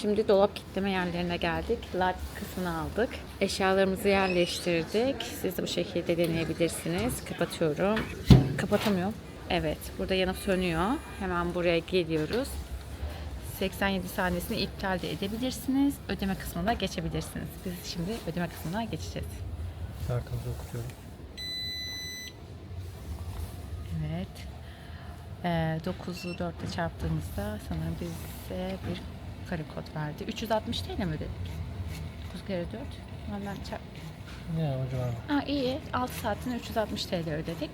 Şimdi dolap kitleme yerlerine geldik. Large kısmını aldık. Eşyalarımızı yerleştirdik. Siz de bu şekilde deneyebilirsiniz. Kapatıyorum. Kapatamıyorum. Evet. Burada yanıp sönüyor. Hemen buraya geliyoruz. 87 saniyesini iptal de edebilirsiniz. Ödeme kısmına geçebilirsiniz. Biz şimdi ödeme kısmına geçeceğiz. Kartımızı okutuyorum. Evet. Ee, 9'u 4'te çarptığımızda sanırım bize bir kare kod verdi. 360 TL mi ödedik? 9 kere 4. Ondan çarp... Ne o civarında? Aa, iyi. 6 saatine 360 TL ödedik.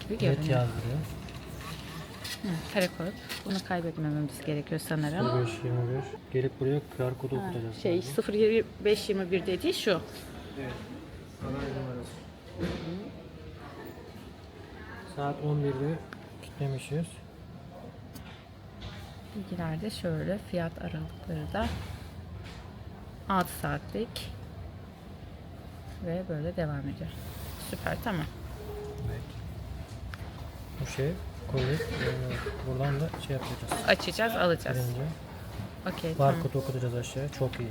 Gibi Evet görünüyor. yazdırıyor. Hı, kare kod. Bunu kaybetmememiz gerekiyor sanırım. 05 21. Gelip buraya QR kodu okutacağız. Şey galiba. 0521 dediği şu. Saat 11'de kitlemişiz. Bilgilerde şöyle fiyat aralıkları da 6 saatlik ve böyle devam ediyor. Süper tamam. Evet. Bu şey koyup e, buradan da şey yapacağız. Açacağız alacağız. Birinci. Okey tamam. Barkodu okutacağız aşağıya. Çok iyi.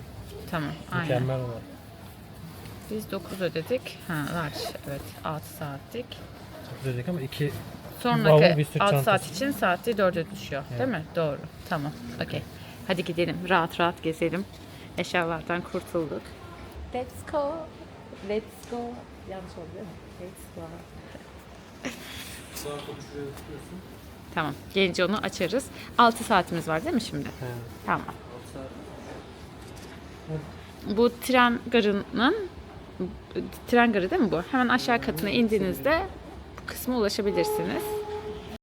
Tamam aynen. Mükemmel olur. Biz 9 ödedik. Ha large evet 6 saatlik. Çok dedik ama Sonraki bir sırt 6 saat çantası. için saati 4'e düşüyor. Değil mi? Doğru. Tamam. Okey. Hadi gidelim. Rahat rahat gezelim. Eşyalardan kurtulduk. Let's go. Let's go. Yanlış oldu değil mi? Let's go. Tamam. Gelince onu açarız. 6 saatimiz var değil mi şimdi? he, Tamam. Bu tren garının tren garı değil mi bu? Hemen aşağı katına indiğinizde bu kısma ulaşabilirsiniz.